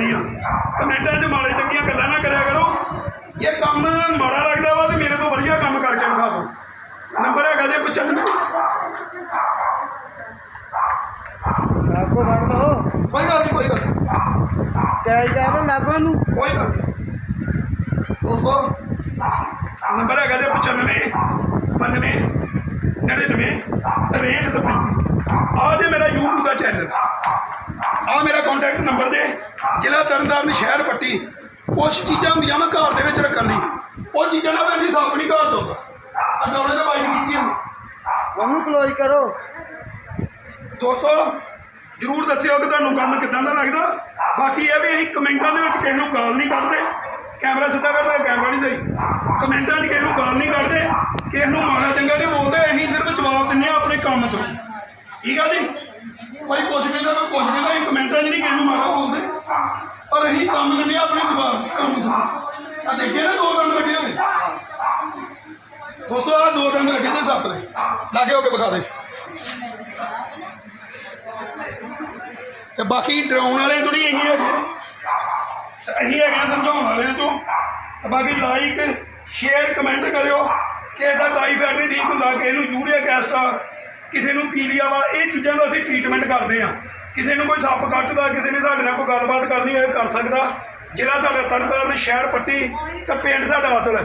ਕਰਨੀ ਆ ਕਮੈਂਟਾਂ 'ਚ ਮਾੜੇ ਚੰਗੀਆਂ ਗੱਲਾਂ ਨਾ ਕਰਿਆ ਕਰੋ। ਜੇ ਕੰਮ ਮਾੜਾ ਲੱਗਦਾ ਵਾ ਤੇ ਮੇਰੇ ਤੋਂ ਵਧੀਆ ਕੰਮ ਕਰਕੇ ਵਿਖਾ ਦਿਓ। ਨੰਬਰ ਹੈਗਾ ਜੇ 95 ਆਪਕੋ ਲਓ। ਕੋਈ ਗੱਲ ਨਹੀਂ ਕੋਈ ਗੱਲ ਨੀ, ਕੈਸ਼ ਦਾ ਨਾ ਲਾਗੋ ਨੂੰ। ਕੋਈ ਗੱਲ। ਦੋਸਤੋ ਨੰਬਰ ਹੈਗਾ ਜੇ 95 92 99 63 ਤੇ 35 ਆਹ ਜੇ ਮੇਰਾ YouTube ਦਾ ਚੈਨਲ ਆਹ ਮੇਰਾ ਕੰਟੈਕਟ ਨੰਬਰ ਦੇ ਜ਼ਿਲ੍ਹਾ ਤਰਨਤਾਰਨ ਸ਼ਹਿਰ ਪੱਟੀ ਕੁਝ ਚੀਜ਼ਾਂ ਹੁੰਦੀਆਂ ਮੈਂ ਘਰ ਦੇ ਵਿੱਚ ਰੱਖਣ ਲਈ। ਉਹ ਚੀਜ਼ਾਂ ਨਾ ਨਹੀਂ ਸਾਫ਼ ਨਹੀਂ ਘਰ ਤੋਂ। ਅਡੌਲੇ ਦਾ ਬਾਈਕ ਕੀਤੀ ਹੁੰਦੀ ਉਹਨੂੰ ਕਲੋਜ਼ ਕਰੋ। ਦੋਸਤੋ ਜਰੂਰ ਦੱਸਿਓ ਕਿ ਤੁਹਾਨੂੰ ਕੰਮ ਕਿਦਾਂ ਦਾ ਲੱਗਦਾ। ਬਾਕੀ ਇਹ ਵੀ ਅਸੀਂ ਕਮੈਂਟਾਂ ਦੇ ਵਿੱਚ ਕਿਸੇ ਨੂੰ ਗਾਲ ਨਹੀਂ ਕੱਢਦੇ। ਕੈਮਰਾ ਸਿੱਧਾ ਕਰਦਾ ਕੈਮਰਾ ਨਹੀਂ ਸਹੀ। ਕਮੈਂਟਾਂ 'ਚ ਕਿਸੇ ਨੂੰ ਗਾਲ ਨਹੀਂ ਕੱਢਦੇ। ਕਿਸੇ ਨੂੰ ਮਾੜਾ ਚੰਗਾ ਨਹੀਂ ਬੋਲਦੇ। ਅਸੀਂ ਸਿਰਫ ਜਵਾਬ ਦਿੰਦੇ ਆ ਆਪਣੇ ਕੰਮ ਤੋਂ। ਠੀਕ ਆ ਜੀ? ਕੋਈ ਕੁਝ ਵੀ ਦਾ ਕੋਈ ਕੁਝ ਵੀ ਦਾ ਪਰ ਅਸੀਂ ਕੰਮ ਲੈਂਦੇ ਆ ਆਪਣੇ ਜਵਾਬ ਕੰਮ ਤੋਂ। ਆ ਦੇਖਿਆ ਨਾ, ਦੋ ਦੰਦ ਲੱਗੇ ਹੋਏ। ਦੋਸਤੋ ਆ ਦੋ ਦੰਦ ਲੱਗੇ ਜੇ ਸੱਪ ਦੇ। ਲਾਗੇ ਹੋ ਕੇ ਵਿਖਾ ਦੇ। ਤੇ ਬਾਕੀ ਡਰਾਉਣ ਵਾਲੇ ਤੋਂ ਨਹੀਂ ਇਹੀ ਹੈਗੇ। ਤੇ ਅਸੀਂ ਹੈਗੇ ਆ ਸਮਝਾਉਣ ਵਾਲਿਆਂ ਤੋਂ। ਤੇ ਬਾਕੀ ਲਾਈਕ ਸ਼ੇਅਰ ਕਮੈਂਟ ਕਰਿਓ ਕਿ ਇਹਦਾ ਟਾਈਫਾਇਡ ਨਹੀਂ ਠੀਕ ਹੁੰਦਾ ਕਿਸੇ ਨੂੰ ਯੂਰੀਆ ਐਸਿਡ ਆ ਕਿਸੇ ਨੂੰ ਪੀਲੀਆ ਵਾ, ਇਹ ਚੀਜ਼ਾਂ ਦਾ ਅਸੀਂ ਟ੍ਰੀਟਮੈਂਟ ਕਰਦੇ ਆ ਕਿਸੇ ਨੂੰ ਕੋਈ ਸੱਪ ਕੱਟਦਾ, ਕਿਸੇ ਨੇ ਸਾਡੇ ਨਾਲ ਕੋਈ ਗੱਲਬਾਤ ਕਰਨੀ ਹੋਏ, ਕਰ ਸਕਦਾ। ਜ਼ਿਲ੍ਹਾ ਸਾਡਾ ਤਰਨਤਾਰਨ ਸ਼ਹਿਰ ਪੱਟੀ, ਤੇ ਪਿੰਡ ਸਾਡਾ ਅਸਲ।